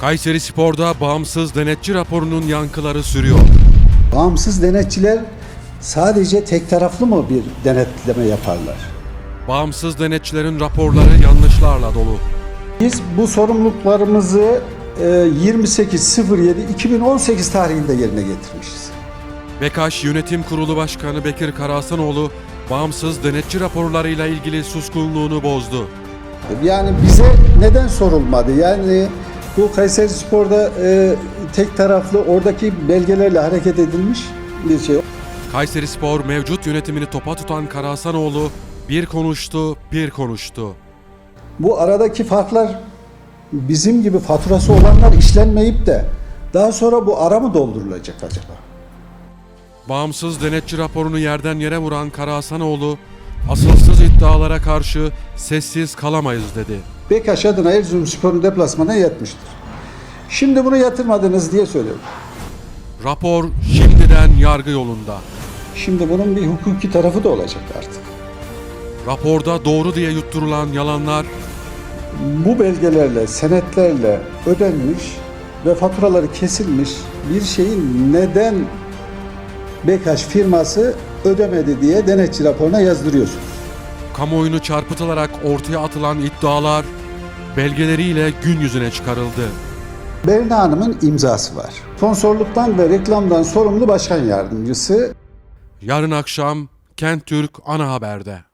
Kayseri Spor'da bağımsız denetçi raporunun yankıları sürüyor. Bağımsız denetçiler sadece tek taraflı mı bir denetleme yaparlar? Bağımsız denetçilerin raporları yanlışlarla dolu. Biz bu sorumluluklarımızı e, 28.07.2018 tarihinde yerine getirmişiz. Bekaş Yönetim Kurulu Başkanı Bekir Karahasanoğlu bağımsız denetçi raporlarıyla ilgili suskunluğunu bozdu. Yani bize neden sorulmadı? Yani bu Kayseri Spor'da e, tek taraflı oradaki belgelerle hareket edilmiş bir şey. Kayseri Spor mevcut yönetimini topa tutan Karahasanoğlu bir konuştu, bir konuştu. Bu aradaki farklar bizim gibi faturası olanlar işlenmeyip de daha sonra bu ara mı doldurulacak acaba? Bağımsız denetçi raporunu yerden yere vuran Karahasanoğlu, asılsız iddialara karşı sessiz kalamayız dedi. Bekaş adına Erzurumspor'un deplasmana yatmıştır. Şimdi bunu yatırmadınız diye söylüyorum. Rapor şimdiden yargı yolunda. Şimdi bunun bir hukuki tarafı da olacak artık. Raporda doğru diye yutturulan yalanlar Bu belgelerle, senetlerle ödenmiş ve faturaları kesilmiş bir şeyin neden Bekaş firması ödemedi diye denetçi raporuna yazdırıyorsunuz. kamuoyunu çarpıtılarak ortaya atılan iddialar belgeleriyle gün yüzüne çıkarıldı. Berna Hanım'ın imzası var. Sponsorluktan ve reklamdan sorumlu başkan yardımcısı Yarın akşam Kent Türk ana haberde.